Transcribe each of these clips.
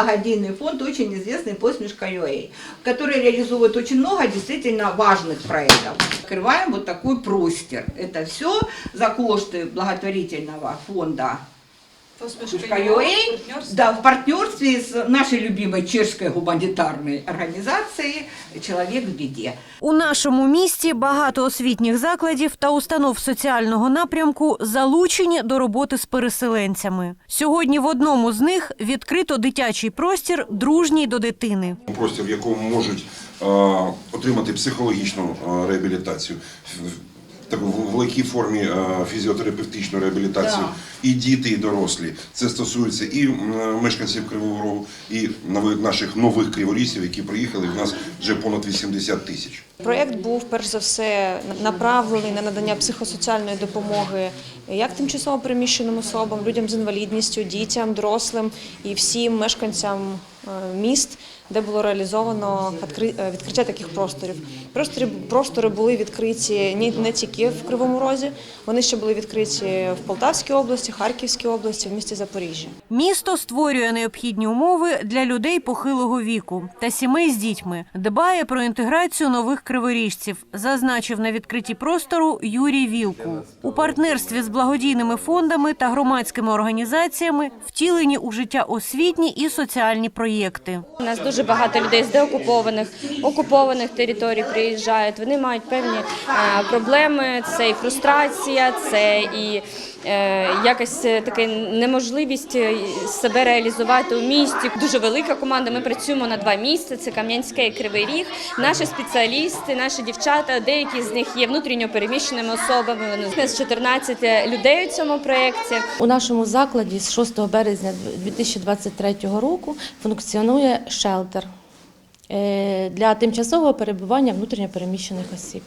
благодійный фонд, очень известный «Посмешка UA», который реализует очень много действительно важных проектов. Открываем вот такой простер. Это все за кошты благотворительного фонда «Посмешка UA», да, в партнерстве с нашей любимой чешской гуманитарной организацией «Человек в беде». У нашому місті багато освітніх закладів та установ соціального напрямку залучені до роботи з переселенцями. Сьогодні в одному з них відкрито дитячий простір, дружній до дитини. простір, в якому можуть е, отримати психологічну е, реабілітацію. В- в легкій формі е, фізіотерапевтичну реабілітацію і діти, і дорослі. Це стосується і мешканців Кривого Рогу, і нових- наших нових криворісів, які приїхали. В нас вже понад 80 тисяч. Проєкт був перш за все направлений на надання психосоціальної допомоги як тимчасово переміщеним особам, людям з інвалідністю, дітям, дорослим і всім мешканцям е, міст, де було реалізовано е, відкриття таких просторів. Простори, простори були відкриті не тільки в Кривому Розі, вони ще були відкриті в Полтавській області, Харківській області, в місті Запоріжжя. Місто створює необхідні умови для людей похилого віку та сімей з дітьми, дбає про інтеграцію нових криворіжців, зазначив на відкритті простору Юрій Вілкул. У партнерстві з благодійними фондами та громадськими організаціями втілені у життя освітні і соціальні проєкти. У нас дуже багато людей з деокупованих, окупованих територій приїжджають. Вони мають певні е, проблеми. Це і фрустрація, це і якась е, така неможливість е, себе реалізувати у місті. Дуже велика команда. Ми працюємо на два місця. Це Кам'янське і Кривий Ріг. Наші спеціалісти, наші дівчата, деякі з них є внутрішньо переміщеними особами. Вони з 14 людей у цьому проєкті. У нашому закладі з 6 березня 2023 року функціонує шелтер е, для тимчасового перебування внутрішньопереміщених осіб.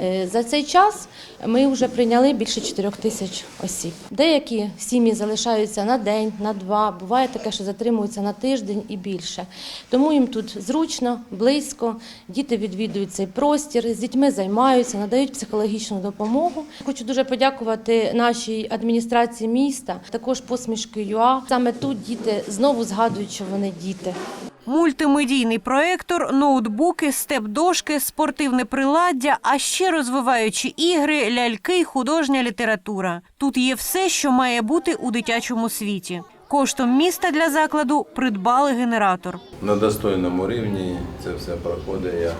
Е, За цей час ми вже прийняли більше 4 тисяч осіб. Деякі сім'ї залишаються на день, на два. Буває таке, що затримуються на тиждень і більше. Тому їм тут зручно, близько. Діти відвідують цей простір, з дітьми займаються, надають психологічну допомогу. Хочу дуже подякувати нашій адміністрації міста, також посмішки ЮА. Саме тут діти знову згадують, що вони діти. Мультимедійний проектор, ноутбуки, степ-дошки, спортивне приладдя, а ще розвиваючі ігри, ляльки художня література. Тут є все, що має бути у дитячому світі. Коштом міста для закладу придбали генератор. на достойному рівні це все проходить. Я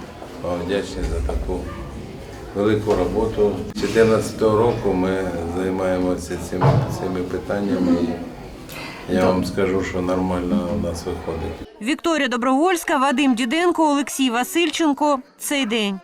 вам вдячний за таку велику роботу. З 2014 року ми займаємося цими, цими питаннями. Я вам скажу, що нормально у нас виходить. Вікторія Добровольська, Вадим Діденко, Олексій Васильченко. Цей день.